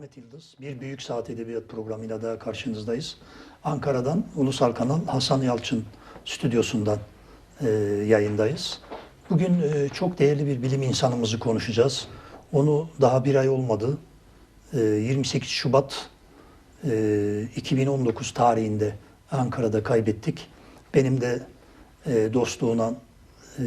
Ahmet Yıldız. Bir Büyük Saat Edebiyat programıyla daha karşınızdayız. Ankara'dan Ulusal Kanal Hasan Yalçın stüdyosundan e, yayındayız. Bugün e, çok değerli bir bilim insanımızı konuşacağız. Onu daha bir ay olmadı. E, 28 Şubat e, 2019 tarihinde Ankara'da kaybettik. Benim de e, dostluğuna e,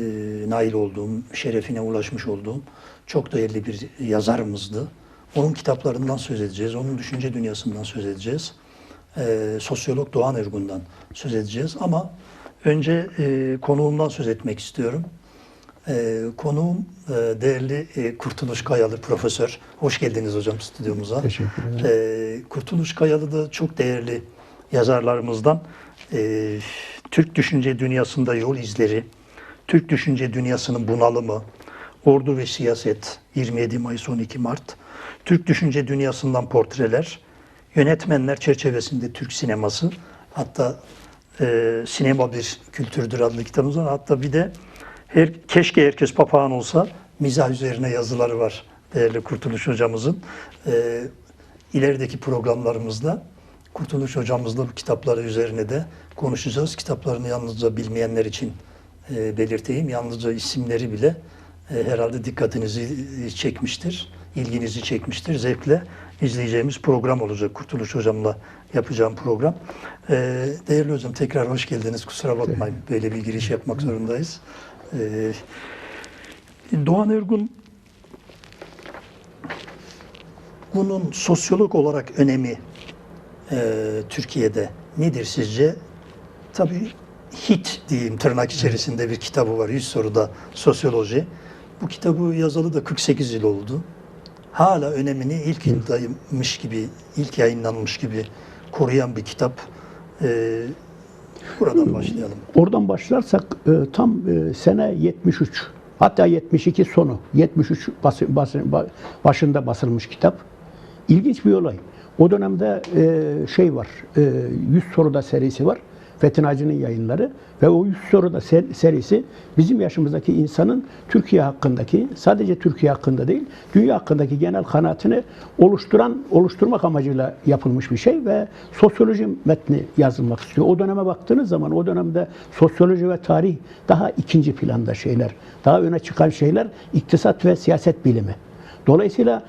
nail olduğum, şerefine ulaşmış olduğum çok değerli bir yazarımızdı. Onun kitaplarından söz edeceğiz, onun düşünce dünyasından söz edeceğiz. E, sosyolog Doğan Ergun'dan söz edeceğiz ama önce e, konuğumdan söz etmek istiyorum. E, konuğum e, değerli e, Kurtuluş Kayalı Profesör. Hoş geldiniz hocam stüdyomuza. Teşekkür ederim. E, Kurtuluş Kayalı da çok değerli yazarlarımızdan. E, Türk düşünce dünyasında yol izleri, Türk düşünce dünyasının bunalımı, Ordu ve Siyaset, 27 Mayıs 12 Mart, Türk düşünce dünyasından portreler, yönetmenler çerçevesinde Türk sineması, hatta e, Sinema Bir Kültürdür adlı kitabımız var. Hatta bir de her, keşke herkes papağan olsa mizah üzerine yazıları var değerli Kurtuluş hocamızın. E, ilerideki programlarımızda Kurtuluş hocamızla bu kitapları üzerine de konuşacağız. Kitaplarını yalnızca bilmeyenler için e, belirteyim. Yalnızca isimleri bile e, herhalde dikkatinizi çekmiştir, ilginizi çekmiştir. Zevkle izleyeceğimiz program olacak. Kurtuluş hocamla yapacağım program. E, değerli hocam tekrar hoş geldiniz. Kusura bakmayın böyle bir giriş yapmak zorundayız. E, Doğan Ergun bunun sosyolog olarak önemi e, Türkiye'de nedir sizce? Tabii hit diyeyim tırnak içerisinde bir kitabı var. 100 soruda sosyoloji. Bu kitabı yazalı da 48 yıl oldu. Hala önemini ilk yıldaymış gibi, ilk yayınlanmış gibi koruyan bir kitap. E, buradan başlayalım. Oradan başlarsak e, tam e, sene 73 hatta 72 sonu 73 bası- bası- ba- başında basılmış kitap. İlginç bir olay. O dönemde e, şey var, e, 100 soruda serisi var. Fethi Naci'nin yayınları ve o 100 soruda ser- serisi bizim yaşımızdaki insanın Türkiye hakkındaki, sadece Türkiye hakkında değil, dünya hakkındaki genel kanaatini oluşturan, oluşturmak amacıyla yapılmış bir şey ve sosyoloji metni yazılmak istiyor. O döneme baktığınız zaman o dönemde sosyoloji ve tarih daha ikinci planda şeyler. Daha öne çıkan şeyler iktisat ve siyaset bilimi. Dolayısıyla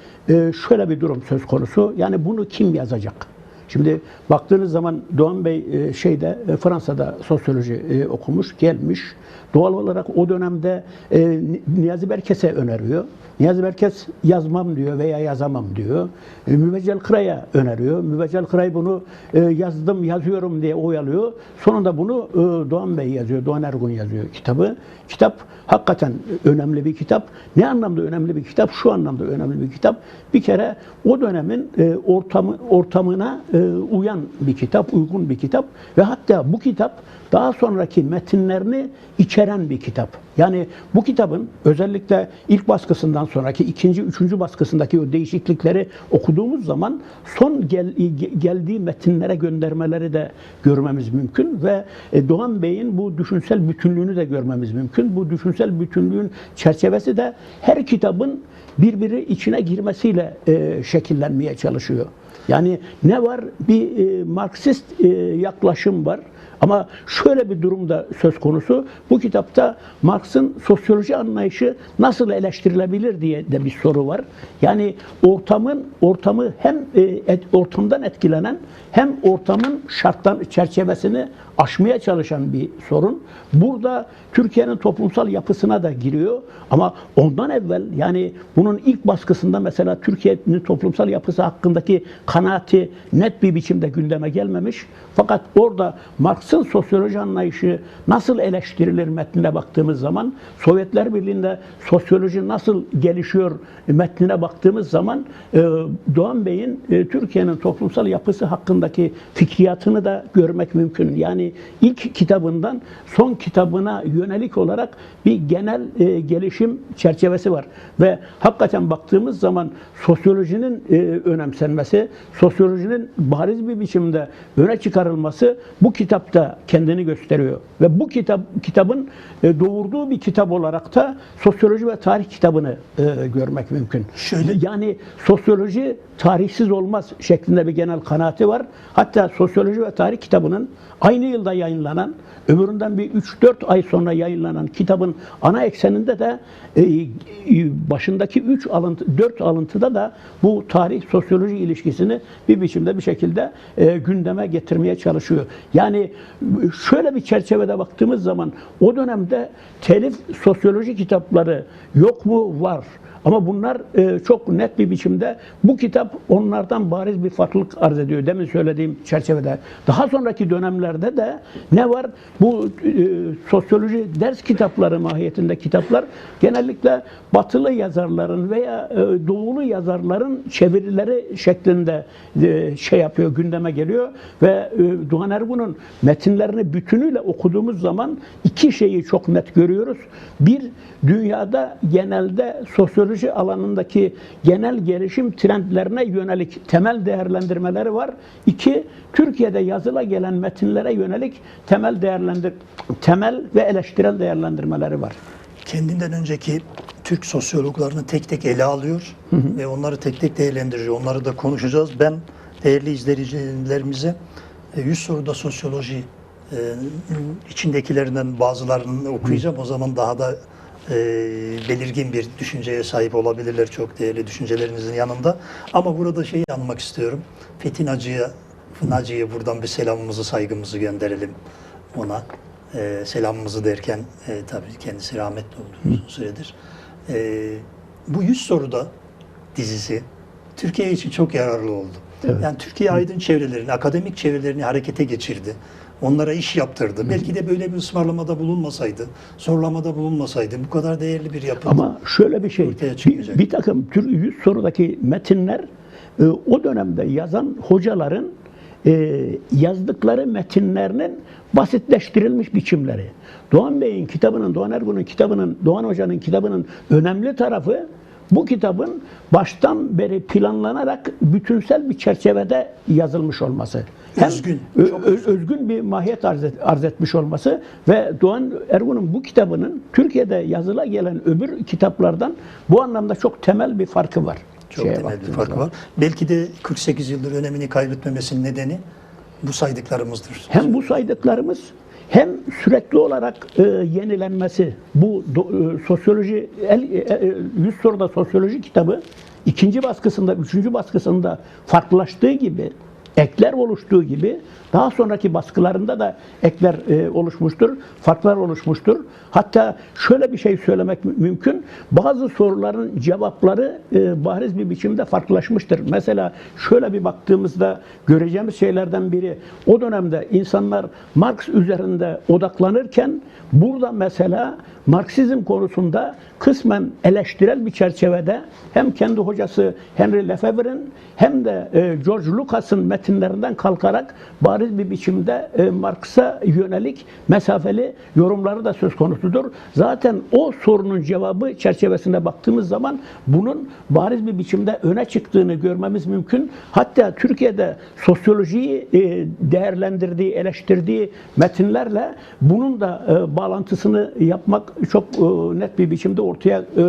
şöyle bir durum söz konusu. Yani bunu kim yazacak? Şimdi baktığınız zaman Doğan Bey e, şeyde e, Fransa'da sosyoloji e, okumuş, gelmiş. Doğal olarak o dönemde Niyazi Berkes'e öneriyor. Niyazi Berkes yazmam diyor veya yazamam diyor. Müveccel Kıray'a öneriyor. Müveccel Kıray bunu yazdım, yazıyorum diye oyalıyor. Sonunda bunu Doğan Bey yazıyor, Doğan Ergun yazıyor kitabı. Kitap hakikaten önemli bir kitap. Ne anlamda önemli bir kitap? Şu anlamda önemli bir kitap. Bir kere o dönemin ortamı ortamına e, uyan bir kitap, uygun bir kitap ve hatta bu kitap daha sonraki metinlerini içeren bir kitap. Yani bu kitabın özellikle ilk baskısından sonraki ikinci, üçüncü baskısındaki o değişiklikleri okuduğumuz zaman son gel, ge- geldiği metinlere göndermeleri de görmemiz mümkün ve e, Doğan Bey'in bu düşünsel bütünlüğünü de görmemiz mümkün. Bu düşünsel bütünlüğün çerçevesi de her kitabın birbiri içine girmesiyle e, şekillenmeye çalışıyor. Yani ne var? Bir e, Marksist e, yaklaşım var. Ama şöyle bir durum da söz konusu. Bu kitapta Marx'ın sosyoloji anlayışı nasıl eleştirilebilir diye de bir soru var. Yani ortamın ortamı hem e, et, ortamdan etkilenen hem ortamın şarttan çerçevesini aşmaya çalışan bir sorun. Burada Türkiye'nin toplumsal yapısına da giriyor. Ama ondan evvel yani bunun ilk baskısında mesela Türkiye'nin toplumsal yapısı hakkındaki kanaati net bir biçimde gündeme gelmemiş. Fakat orada Marx'ın sosyoloji anlayışı nasıl eleştirilir metnine baktığımız zaman Sovyetler Birliği'nde sosyoloji nasıl gelişiyor metnine baktığımız zaman e, Doğan Bey'in e, Türkiye'nin toplumsal yapısı hakkındaki fikriyatını da görmek mümkün. Yani ilk kitabından son kitabına yönelik olarak bir genel e, gelişim çerçevesi var. Ve hakikaten baktığımız zaman sosyolojinin önemsenmesi, sosyolojinin bariz bir biçimde öne çıkarılması bu kitapta da kendini gösteriyor. Ve bu kitap kitabın e, doğurduğu bir kitap olarak da sosyoloji ve tarih kitabını e, görmek mümkün. Şöyle- Yani sosyoloji tarihsiz olmaz şeklinde bir genel kanaati var. Hatta sosyoloji ve tarih kitabının aynı yılda yayınlanan, öbüründen bir 3-4 ay sonra yayınlanan kitabın ana ekseninde de e, e, başındaki 3 alıntı, 4 alıntıda da bu tarih sosyoloji ilişkisini bir biçimde bir şekilde e, gündeme getirmeye çalışıyor. Yani şöyle bir çerçevede baktığımız zaman o dönemde telif sosyoloji kitapları yok mu? Var. Ama bunlar e, çok net bir biçimde bu kitap onlardan bariz bir farklılık arz ediyor. Demin söylediğim çerçevede. Daha sonraki dönemlerde de ne var? Bu e, sosyoloji ders kitapları mahiyetinde kitaplar genellikle batılı yazarların veya e, doğulu yazarların çevirileri şeklinde e, şey yapıyor, gündeme geliyor ve e, Doğan Ergun'un metinlerini bütünüyle okuduğumuz zaman iki şeyi çok net görüyoruz. Bir, dünyada genelde sosyoloji alanındaki genel gelişim trendlerine yönelik temel değerlendirmeleri var. İki, Türkiye'de yazıla gelen metinlere yönelik temel değerlendir temel ve eleştirel değerlendirmeleri var. kendinden önceki Türk sosyologlarını tek tek ele alıyor ve onları tek tek değerlendiriyor. Onları da konuşacağız. Ben değerli izleyicilerimize e, 100 soruda sosyoloji e, içindekilerinden bazılarını okuyacağım. O zaman daha da e, belirgin bir düşünceye sahip olabilirler çok değerli düşüncelerinizin yanında. Ama burada şeyi anmak istiyorum. Fethi Hacı'ya Hacı'ya buradan bir selamımızı, saygımızı gönderelim ona. E, selamımızı derken e, tabii kendisi rahmetli oldu uzun süredir. E, bu 100 soruda dizisi Türkiye için çok yararlı oldu. Yani Türkiye aydın çevrelerini, akademik çevrelerini harekete geçirdi. Onlara iş yaptırdı. Belki de böyle bir ısmarlamada bulunmasaydı, zorlamada bulunmasaydı bu kadar değerli bir yapı. Ama şöyle bir şey, Ortaya bir, bir takım tür 100 sorudaki metinler e, o dönemde yazan hocaların e, yazdıkları metinlerinin basitleştirilmiş biçimleri. Doğan Bey'in kitabının, Doğan Ergun'un kitabının, Doğan Hoca'nın kitabının önemli tarafı bu kitabın baştan beri planlanarak bütünsel bir çerçevede yazılmış olması. Özgün, ö- çok ö- özgün bir mahiyet arz, et- arz etmiş olması ve Doğan Ergun'un bu kitabının Türkiye'de yazıla gelen öbür kitaplardan bu anlamda çok temel bir farkı var. Çok Şeye temel bir farkı var. Belki de 48 yıldır önemini kaybetmemesinin nedeni bu saydıklarımızdır. Hem bu saydıklarımız hem sürekli olarak e, yenilenmesi bu do- e, sosyoloji el, e, e, 100 soruda sosyoloji kitabı ikinci baskısında, üçüncü baskısında farklılaştığı gibi ekler oluştuğu gibi daha sonraki baskılarında da ekler e, oluşmuştur, farklar oluşmuştur. Hatta şöyle bir şey söylemek mü- mümkün. Bazı soruların cevapları e, bariz bir biçimde farklılaşmıştır. Mesela şöyle bir baktığımızda göreceğimiz şeylerden biri o dönemde insanlar Marx üzerinde odaklanırken burada mesela Marksizm konusunda kısmen eleştirel bir çerçevede hem kendi hocası Henry Lefebvre'nin hem de e, George Lucas'ın metinlerinden kalkarak bariz bir biçimde e, Marx'a yönelik mesafeli yorumları da söz konusudur. Zaten o sorunun cevabı çerçevesinde baktığımız zaman bunun bariz bir biçimde öne çıktığını görmemiz mümkün. Hatta Türkiye'de sosyolojiyi e, değerlendirdiği, eleştirdiği metinlerle bunun da e, bağlantısını yapmak çok e, net bir biçimde ortaya e,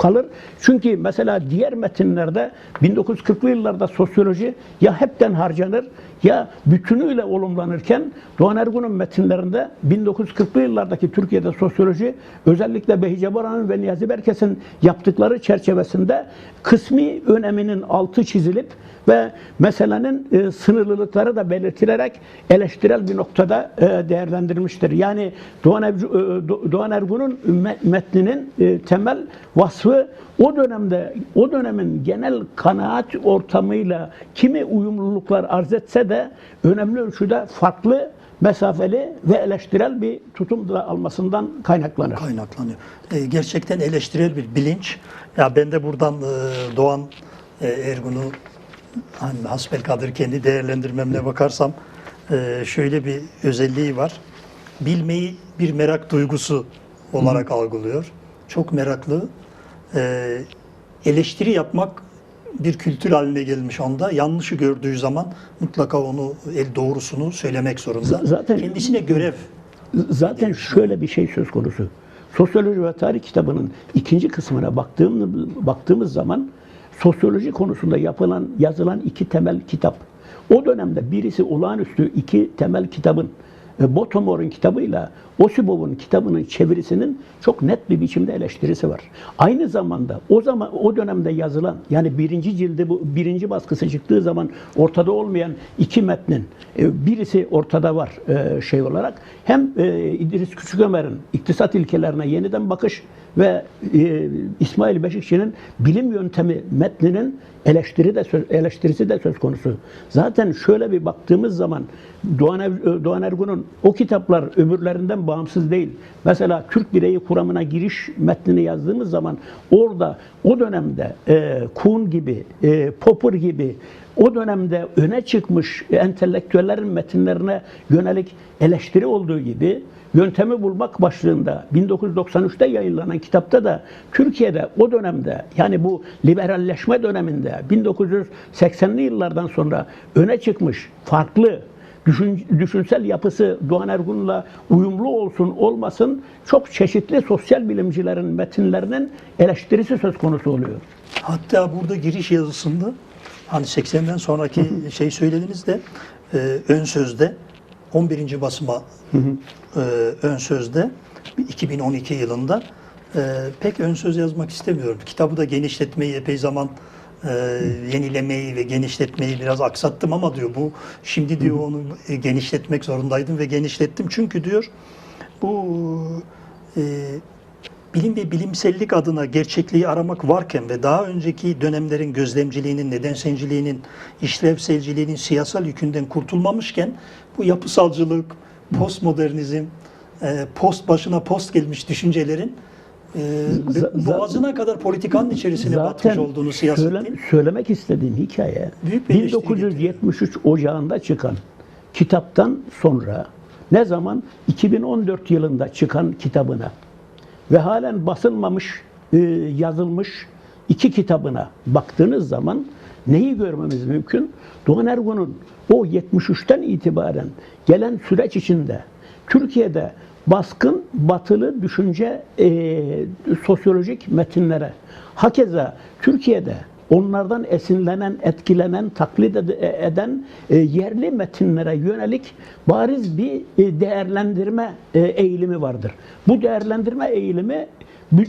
kalır. Çünkü mesela diğer metinlerde 1940'lı yıllarda sosyoloji ya hepten harcanır ya bütünüyle olumlanırken Doğan Ergun'un metinlerinde 1940'lı yıllardaki Türkiye'de sosyoloji özellikle Behice Boran'ın ve Niyazi Berkes'in yaptıkları çerçevesinde kısmi öneminin altı çizilip ve meselenin e, sınırlılıkları da belirtilerek eleştirel bir noktada e, değerlendirilmiştir. Yani Doğan, Evcu, e, Do- Doğan Ergun'un me- metninin e, temel vasfı o dönemde o dönemin genel kanaat ortamıyla kimi uyumluluklar arz etse de önemli ölçüde farklı mesafeli ve eleştirel bir tutum da almasından kaynaklanır. kaynaklanıyor. E, gerçekten eleştirel bir bilinç. Ya ben de buradan e, Doğan e, Ergun'u hani hasbelkader kendi değerlendirmemle bakarsam e, şöyle bir özelliği var. Bilmeyi bir merak duygusu olarak algılıyor. Çok meraklı. E, eleştiri yapmak bir kültür haline gelmiş onda. Yanlışı gördüğü zaman mutlaka onu el doğrusunu söylemek zorunda. Zaten- kendisine görev Zaten şöyle bir şey söz konusu. Sosyoloji ve Tarih kitabının ikinci kısmına baktığımız, baktığımız zaman sosyoloji konusunda yapılan, yazılan iki temel kitap. O dönemde birisi olağanüstü iki temel kitabın e, Botomor'un kitabıyla Osibov'un kitabının çevirisinin çok net bir biçimde eleştirisi var. Aynı zamanda o zaman o dönemde yazılan yani birinci cildi bu birinci baskısı çıktığı zaman ortada olmayan iki metnin e, birisi ortada var e, şey olarak. Hem e, İdris Küçükömer'in iktisat ilkelerine yeniden bakış ve e, İsmail Beşikçi'nin bilim yöntemi metninin eleştiri de söz, eleştirisi de söz konusu. Zaten şöyle bir baktığımız zaman Doğan, Ev- Doğan Ergun'un o kitaplar öbürlerinden bağımsız değil. Mesela Türk bireyi kuramına giriş metnini yazdığımız zaman orada o dönemde e, Kuhn gibi, e, Popper gibi o dönemde öne çıkmış entelektüellerin metinlerine yönelik eleştiri olduğu gibi Yöntemi Bulmak başlığında 1993'te yayınlanan kitapta da Türkiye'de o dönemde yani bu liberalleşme döneminde 1980'li yıllardan sonra öne çıkmış farklı düşün, düşünsel yapısı Doğan Ergun'la uyumlu olsun olmasın çok çeşitli sosyal bilimcilerin metinlerinin eleştirisi söz konusu oluyor. Hatta burada giriş yazısında hani 80'den sonraki şey söylediniz de e, ön sözde 11. basıma e, ön sözde 2012 yılında e, pek ön söz yazmak istemiyorum. Kitabı da genişletmeyi epey zaman e, yenilemeyi ve genişletmeyi biraz aksattım ama diyor bu şimdi diyor onu genişletmek zorundaydım ve genişlettim. Çünkü diyor bu e, bilim ve bilimsellik adına gerçekliği aramak varken ve daha önceki dönemlerin gözlemciliğinin, nedenselciliğinin, işlevselciliğinin siyasal yükünden kurtulmamışken bu yapısalcılık, postmodernizm, e, post başına post gelmiş düşüncelerin e, boğazına kadar politikanın içerisine batmış olduğunu siyasetin. söyle- söylemek istediğim hikaye Büyük bir eleştiri 1973 Ocağı'nda çıkan kitaptan sonra ne zaman 2014 yılında çıkan kitabına ve halen basılmamış, e, yazılmış iki kitabına baktığınız zaman neyi görmemiz mümkün? Doğan Ergun'un o 73'ten itibaren gelen süreç içinde Türkiye'de baskın batılı düşünce e, sosyolojik metinlere, hakeza Türkiye'de onlardan esinlenen, etkilenen, taklit ed- eden e, yerli metinlere yönelik bariz bir e, değerlendirme e, eğilimi vardır. Bu değerlendirme eğilimi e,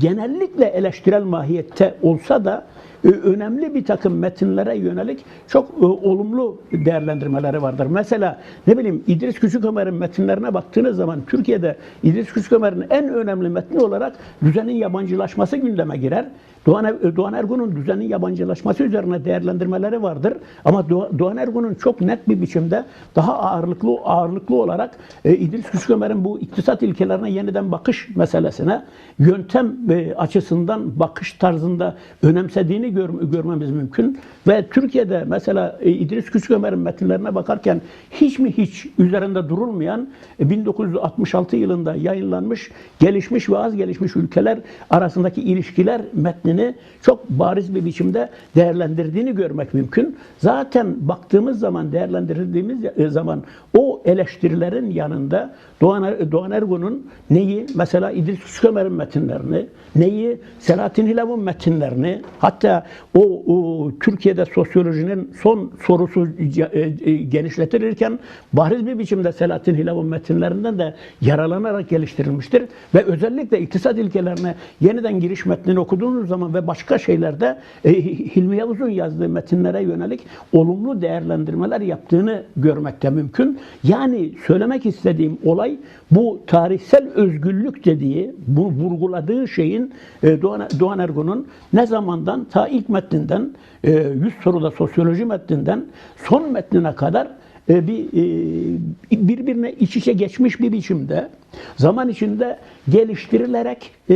genellikle eleştirel mahiyette olsa da e, önemli bir takım metinlere yönelik çok olumlu değerlendirmeleri vardır. Mesela ne bileyim İdris Küçükömer'in metinlerine baktığınız zaman Türkiye'de İdris Küçükömer'in en önemli metni olarak düzenin yabancılaşması gündeme girer. Doğan, Er- Doğan Ergun'un düzenin yabancılaşması üzerine değerlendirmeleri vardır. Ama Doğa- Doğan Ergun'un çok net bir biçimde daha ağırlıklı ağırlıklı olarak e, İdris Küçükömer'in bu iktisat ilkelerine yeniden bakış meselesine yöntem e, açısından bakış tarzında önemsediğini gör- görmemiz mümkün. Ve Türkiye'de mesela e, İdris Küçükömer'in metinlerine bakarken hiç mi hiç üzerinde durulmayan e, 1966 yılında yayınlanmış gelişmiş ve az gelişmiş ülkeler arasındaki ilişkiler metnini çok bariz bir biçimde değerlendirdiğini görmek mümkün. Zaten baktığımız zaman değerlendirdiğimiz e, zaman o eleştirilerin yanında Doğan, Er- Doğan Ergun'un neyi mesela İdris Küçükömer'in metinlerini, neyi Selahattin Hilav'ın metinlerini hatta o, o Türkiye'de sosyolojinin son sorusu e, e, genişletilirken bariz bir biçimde Selahattin Hilav'ın metinlerinden de yaralanarak geliştirilmiştir ve özellikle iktisat ilkelerine yeniden giriş metnini okuduğunuz zaman ve başka şeylerde e, Hilmi Yavuz'un yazdığı metinlere yönelik olumlu değerlendirmeler yaptığını görmekte mümkün. Yani söylemek istediğim olay bu tarihsel özgürlük dediği, bu vurguladığı şeyin e, Doğan, Doğan Ergun'un ne zamandan ta ilk metninden, e, 100 soruda sosyoloji metninden son metnine kadar e, bir e, birbirine iç içe geçmiş bir biçimde zaman içinde geliştirilerek e,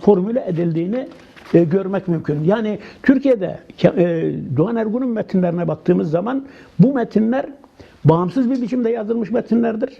formüle edildiğini e, görmek mümkün. Yani Türkiye'de e, Doğan Ergun'un metinlerine baktığımız zaman bu metinler bağımsız bir biçimde yazılmış metinlerdir.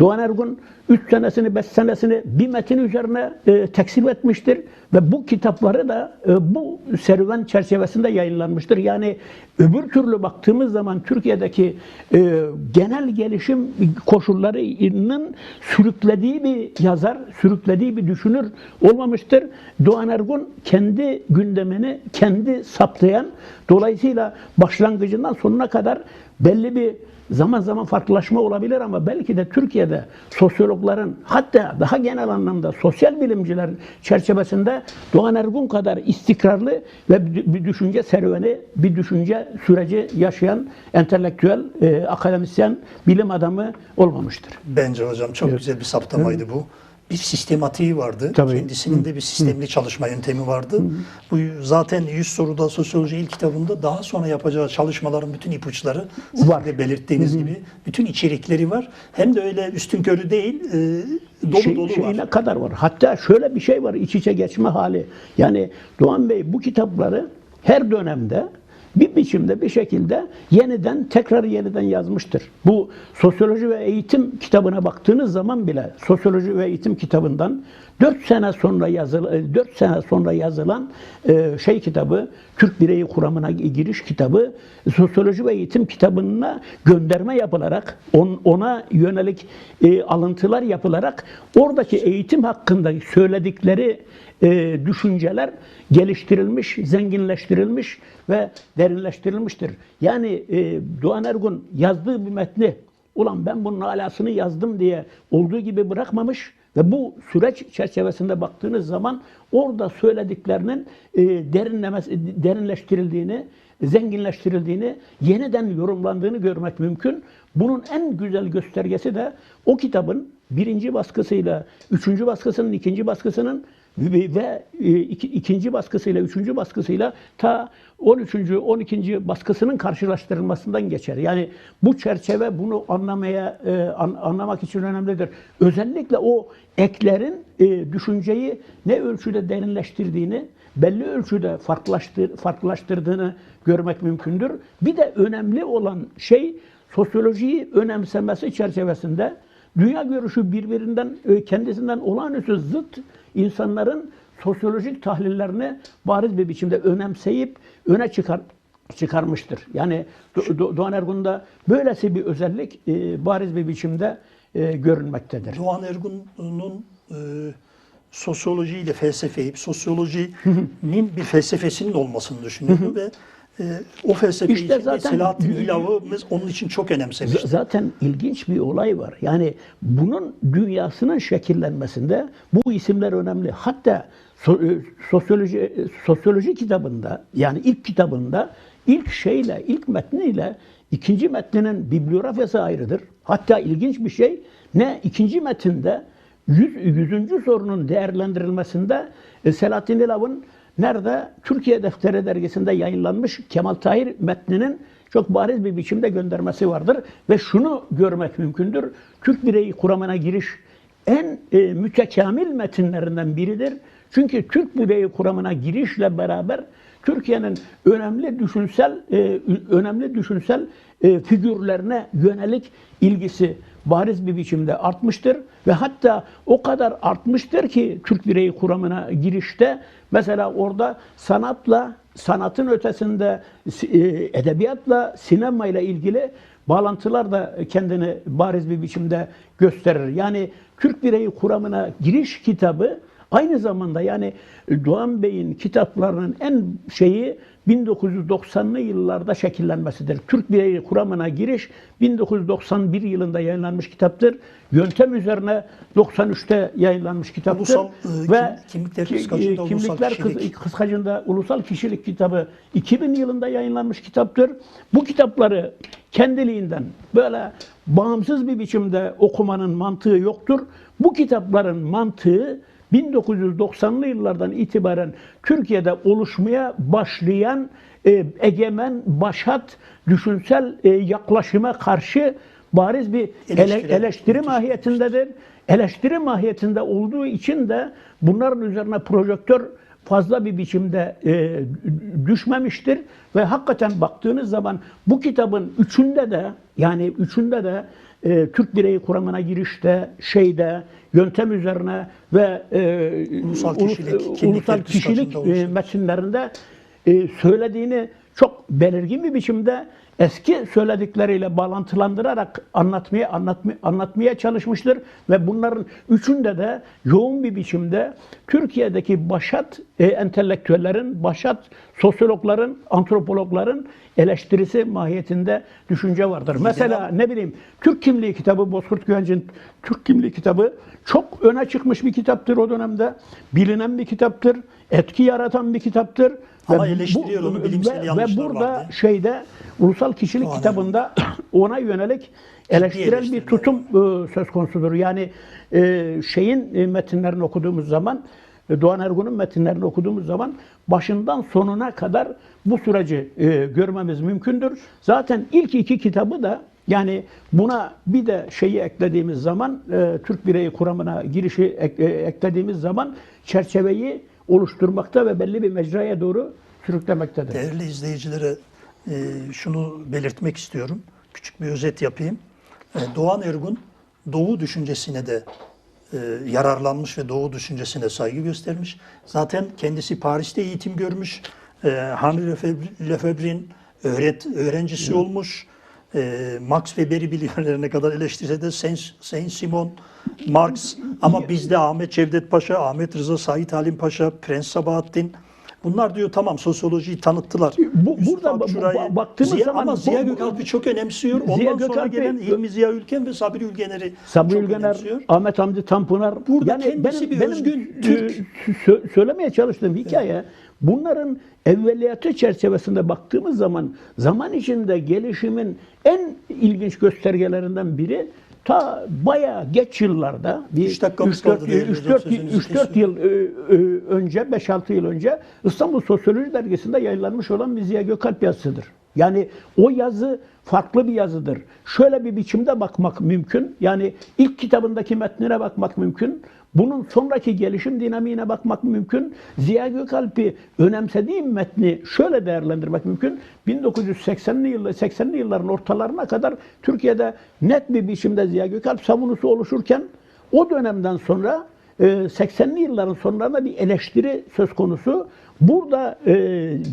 Doğan Ergun 3 senesini, 5 senesini bir metin üzerine e, teksil etmiştir. Ve bu kitapları da e, bu serüven çerçevesinde yayınlanmıştır. Yani öbür türlü baktığımız zaman Türkiye'deki e, genel gelişim koşullarının sürüklediği bir yazar, sürüklediği bir düşünür olmamıştır. Doğan Ergun kendi gündemini kendi saptayan, dolayısıyla başlangıcından sonuna kadar belli bir zaman zaman farklılaşma olabilir ama belki de Türkiye'de sosyologların hatta daha genel anlamda sosyal bilimciler çerçevesinde Doğan Ergun kadar istikrarlı ve bir düşünce serüveni, bir düşünce süreci yaşayan entelektüel, e, akademisyen, bilim adamı olmamıştır. Bence hocam çok güzel bir saptamaydı bu. Bir sistematiği vardı. Tabii. Kendisinin de bir sistemli çalışma yöntemi vardı. Bu zaten 100 soruda sosyoloji ilk kitabında daha sonra yapacağı çalışmaların bütün ipuçları sizin Var. de belirttiğiniz gibi bütün içerikleri var. Hem de öyle üstün körü değil, e, dolu şey, dolu şey var. ne kadar var. Hatta şöyle bir şey var iç içe geçme hali. Yani Doğan Bey bu kitapları her dönemde bir biçimde bir şekilde yeniden tekrar yeniden yazmıştır. Bu sosyoloji ve eğitim kitabına baktığınız zaman bile sosyoloji ve eğitim kitabından 4 sene sonra yazılan 4 sene sonra yazılan e, şey kitabı Türk bireyi kuramına giriş kitabı sosyoloji ve eğitim kitabına gönderme yapılarak on- ona yönelik e, alıntılar yapılarak oradaki eğitim hakkında söyledikleri e, düşünceler geliştirilmiş, zenginleştirilmiş ve derinleştirilmiştir. Yani e, Doğan Ergun yazdığı bir metni ulan ben bunun alasını yazdım diye olduğu gibi bırakmamış ve bu süreç çerçevesinde baktığınız zaman orada söylediklerinin e, derinlemesi, derinleştirildiğini, zenginleştirildiğini, yeniden yorumlandığını görmek mümkün. Bunun en güzel göstergesi de o kitabın birinci baskısıyla üçüncü baskısının ikinci baskısının ve e, iki- ikinci baskısıyla üçüncü baskısıyla ta 13. 12. baskısının karşılaştırılmasından geçer. Yani bu çerçeve bunu anlamaya e, an- anlamak için önemlidir. Özellikle o eklerin e, düşünceyi ne ölçüde derinleştirdiğini, belli ölçüde farklılaştır, farklılaştırdığını görmek mümkündür. Bir de önemli olan şey sosyolojiyi önemsemesi çerçevesinde dünya görüşü birbirinden kendisinden olağanüstü zıt insanların sosyolojik tahlillerini bariz bir biçimde önemseyip öne çıkar çıkarmıştır. Yani Do- Do- Doğan Ergun'da böylesi bir özellik e, bariz bir biçimde e, görünmektedir. Doğan Ergun'un e, sosyoloji ile felsefeyi, sosyolojinin bir felsefesinin olmasını düşünüyordu ve e, o felsefeyi İşte zaten- Selahattin İlav'ımız onun için çok önemsemiş. Z- Zaten ilginç bir olay var. Yani bunun dünyasının şekillenmesinde bu isimler önemli. Hatta so- e, sosyoloji e, sosyoloji kitabında yani ilk kitabında ilk şeyle, ilk metniyle ikinci metninin bibliografyası ayrıdır. Hatta ilginç bir şey ne ikinci metinde yüz, yüzüncü sorunun değerlendirilmesinde e, Selahattin İlav'ın nerede? Türkiye Defteri dergisinde yayınlanmış Kemal Tahir metninin çok bariz bir biçimde göndermesi vardır. Ve şunu görmek mümkündür. Türk bireyi kuramına giriş en e, mütekamil metinlerinden biridir. Çünkü Türk bireyi kuramına girişle beraber Türkiye'nin önemli düşünsel e, önemli düşünsel e, figürlerine yönelik ilgisi bariz bir biçimde artmıştır ve hatta o kadar artmıştır ki Türk bireyi kuramına girişte mesela orada sanatla sanatın ötesinde e, edebiyatla sinemayla ilgili bağlantılar da kendini bariz bir biçimde gösterir. Yani Türk bireyi kuramına giriş kitabı aynı zamanda yani Doğan Bey'in kitaplarının en şeyi 1990'lı yıllarda şekillenmesidir. Türk bireyi kuramına giriş 1991 yılında yayınlanmış kitaptır. Yöntem üzerine 93'te yayınlanmış kitaptır. Ulusal, e, kimlikler kıskacında e, ulusal kimlikler kıs- kişilik. kıskacında ulusal kişilik kitabı 2000 yılında yayınlanmış kitaptır. Bu kitapları kendiliğinden böyle bağımsız bir biçimde okumanın mantığı yoktur. Bu kitapların mantığı 1990'lı yıllardan itibaren Türkiye'de oluşmaya başlayan e, egemen, başat, düşünsel e, yaklaşıma karşı bariz bir ele- Eleştiri. eleştiri mahiyetindedir. Eleştiri mahiyetinde olduğu için de bunların üzerine projektör fazla bir biçimde e, düşmemiştir ve hakikaten baktığınız zaman bu kitabın üçünde de yani üçünde de e, Türk bireyi kuramına girişte, şeyde, yöntem üzerine ve e, Ulusal ulus- kişilik, kimlik ulusal kişilik e, metinlerinde e, söylediğini çok belirgin bir biçimde eski söyledikleriyle bağlantılandırarak anlatmaya anlatmaya, anlatmaya çalışmıştır ve bunların üçünde de yoğun bir biçimde Türkiye'deki başat e, entelektüellerin, başat sosyologların, antropologların eleştirisi mahiyetinde düşünce vardır. Mesela ne bileyim Türk kimliği kitabı Bozkurt Güvenc'in Türk kimliği kitabı çok öne çıkmış bir kitaptır o dönemde. Bilinen bir kitaptır. Etki yaratan bir kitaptır. Ama Ve eleştiriyor onu, bilimsel ve, ve burada vardı. şeyde ulusal kişilik Doğan kitabında ona yönelik eleştirel bir tutum e, söz konusudur. Yani e, şeyin e, metinlerini okuduğumuz zaman Doğan Ergun'un metinlerini okuduğumuz zaman başından sonuna kadar bu süreci e, görmemiz mümkündür. Zaten ilk iki kitabı da yani buna bir de şeyi eklediğimiz zaman e, Türk bireyi kuramına girişi ek- e, eklediğimiz zaman çerçeveyi oluşturmakta ve belli bir mecraya doğru sürüklemektedir. Değerli izleyicilere e, şunu belirtmek istiyorum. Küçük bir özet yapayım. E, Doğan Ergun Doğu düşüncesine de e, yararlanmış ve Doğu düşüncesine saygı göstermiş. Zaten kendisi Paris'te eğitim görmüş. E, Henri Lefebvre- Lefebvre'in öğret, öğrencisi olmuş. E, Max Weber'i bilimlerine kadar eleştirse de Saint, Saint Simon, Marx ama bizde Ahmet Cevdet Paşa, Ahmet Rıza Sait Halim Paşa, Prens Sabahattin Bunlar diyor tamam sosyolojiyi tanıttılar. Bu- Yusuf burada bu- baktığımız Ziya, zaman ama Ziya Gökalp'i çok önemsiyor. Ondan Ziya sonra Gökalp'i- gelen İlmi Ziya Ülken ve Sabri Ülgener'i Sabri Ülgener, önemsiyor. Ahmet Hamdi Tanpınar. Burada kendisi bir özgün Türk. e, sö- söylemeye çalıştığım hikaye bunların evveliyatı çerçevesinde baktığımız zaman zaman içinde gelişimin en ilginç göstergelerinden biri ta bayağı geç yıllarda bir Üç dakikamız 3-4 kaldı değerli hocam, 3-4 sözünüzü 3-4 yıl e, e, önce 5-6 yıl önce İstanbul Sosyoloji Dergisi'nde yayınlanmış olan bir Ziya Gökalp yazısıdır. Yani o yazı farklı bir yazıdır. Şöyle bir biçimde bakmak mümkün. Yani ilk kitabındaki metnine bakmak mümkün. Bunun sonraki gelişim dinamiğine bakmak mümkün. Ziya Gökalp'i önemsediğim metni şöyle değerlendirmek mümkün. 1980'li yıllar 80'li yılların ortalarına kadar Türkiye'de net bir biçimde Ziya Gökalp savunusu oluşurken o dönemden sonra e, 80'li yılların sonlarında bir eleştiri söz konusu. Burada e,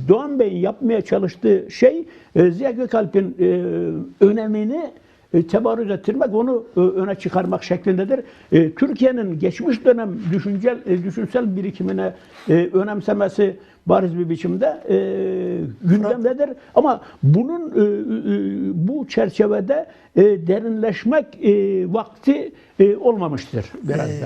Doğan Bey'in yapmaya çalıştığı şey e, Ziya Gökalp'in e, önemini e, tebarüz ettirmek, onu e, öne çıkarmak şeklindedir. E, Türkiye'nin geçmiş dönem düşüncel, e, düşünsel birikimine e, önemsemesi bariz bir biçimde e, gündemdedir. Ama bunun e, e, bu çerçevede e, derinleşmek e, vakti e, olmamıştır biraz Ee.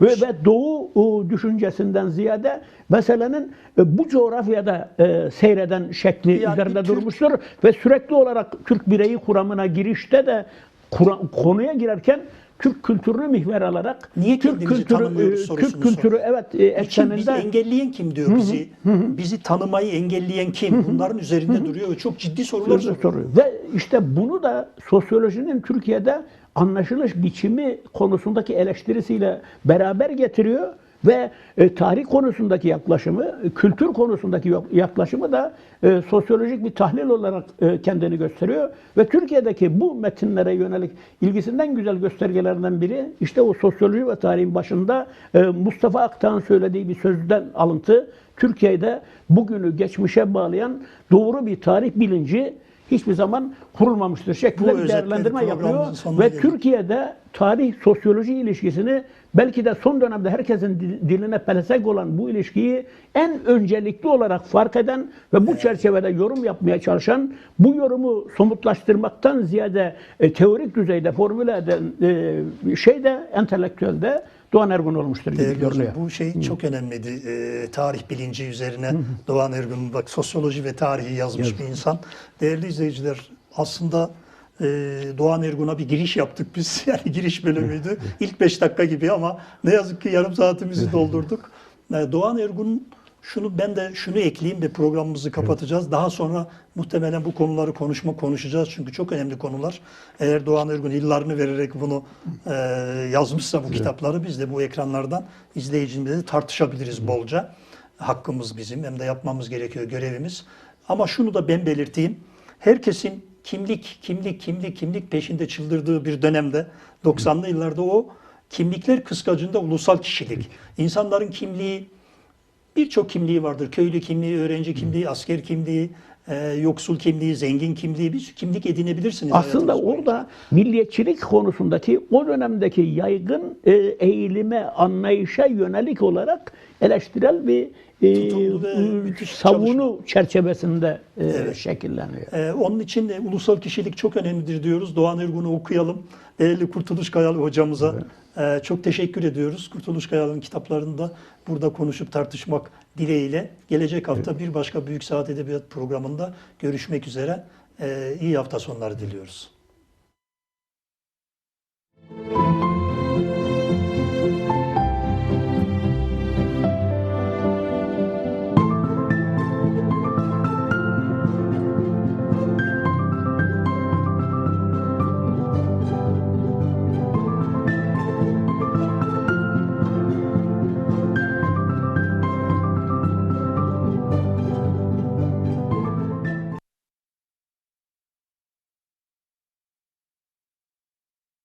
Ve, ve Doğu e, düşüncesinden ziyade meselenin e, bu coğrafyada e, seyreden şekli Yani üzerinde bir Türk- durmuştur ve sürekli olarak Türk bireyi kuramına girişte de kura- konuya girerken Türk kültürünü mihver alarak Niye Türk kültürü Türk kültürü evet e, bizi engelleyen kim diyor bizi. Bizi tanımayı engelleyen kim? Bunların üzerinde duruyor ve çok ciddi sorular soru soruyor. soruyor. Ve işte bunu da sosyolojinin Türkiye'de anlaşılış biçimi konusundaki eleştirisiyle beraber getiriyor ve e, tarih konusundaki yaklaşımı, e, kültür konusundaki yaklaşımı da e, sosyolojik bir tahlil olarak e, kendini gösteriyor ve Türkiye'deki bu metinlere yönelik ilgisinden güzel göstergelerinden biri işte o sosyoloji ve tarihin başında e, Mustafa Aktan'ın söylediği bir sözden alıntı. Türkiye'de bugünü geçmişe bağlayan doğru bir tarih bilinci hiçbir zaman kurulmamıştır şeklinde bir değerlendirme yapıyor. Ve geldik. Türkiye'de tarih sosyoloji ilişkisini belki de son dönemde herkesin dil- diline pelesenk olan bu ilişkiyi en öncelikli olarak fark eden ve bu çerçevede yorum yapmaya çalışan, bu yorumu somutlaştırmaktan ziyade e, teorik düzeyde formüle eden e, şey de entelektüelde Doğan Ergun olmuştur gibi Değerli hocam, görünüyor. bu şey çok önemliydi. Ee, tarih bilinci üzerine Doğan Ergun bak sosyoloji ve tarihi yazmış bir insan. Değerli izleyiciler aslında e, Doğan Ergun'a bir giriş yaptık biz. Yani giriş bölümüydü. İlk 5 dakika gibi ama ne yazık ki yarım saatimizi doldurduk. Ee, Doğan Ergun şunu ben de şunu ekleyeyim de programımızı kapatacağız. Daha sonra muhtemelen bu konuları konuşma konuşacağız çünkü çok önemli konular. Eğer Doğan Ergun yıllarını vererek bunu e, yazmışsa bu kitapları biz de bu ekranlardan izleyicimizle tartışabiliriz bolca. hakkımız bizim hem de yapmamız gerekiyor görevimiz. Ama şunu da ben belirteyim. Herkesin kimlik, kimlik, kimlik, kimlik peşinde çıldırdığı bir dönemde 90'lı yıllarda o kimlikler kıskacında ulusal kişilik. İnsanların kimliği birçok kimliği vardır. Köylü kimliği, öğrenci kimliği, asker kimliği, e, yoksul kimliği, zengin kimliği bir kimlik edinebilirsiniz. Aslında boyunca. orada milliyetçilik konusundaki o dönemdeki yaygın e, eğilime, anlayışa yönelik olarak eleştirel bir e, e, savunu çerçevesinde e, şekilleniyor. Ee, onun için de ulusal kişilik çok önemlidir diyoruz. Doğan Ergun'u okuyalım. Değerli Kurtuluş Kayalı hocamıza e, çok teşekkür ediyoruz. Kurtuluş Kayalı'nın kitaplarını da burada konuşup tartışmak dileğiyle. Gelecek hafta bir başka Büyük Saat Edebiyat programında görüşmek üzere. E, iyi hafta sonları diliyoruz.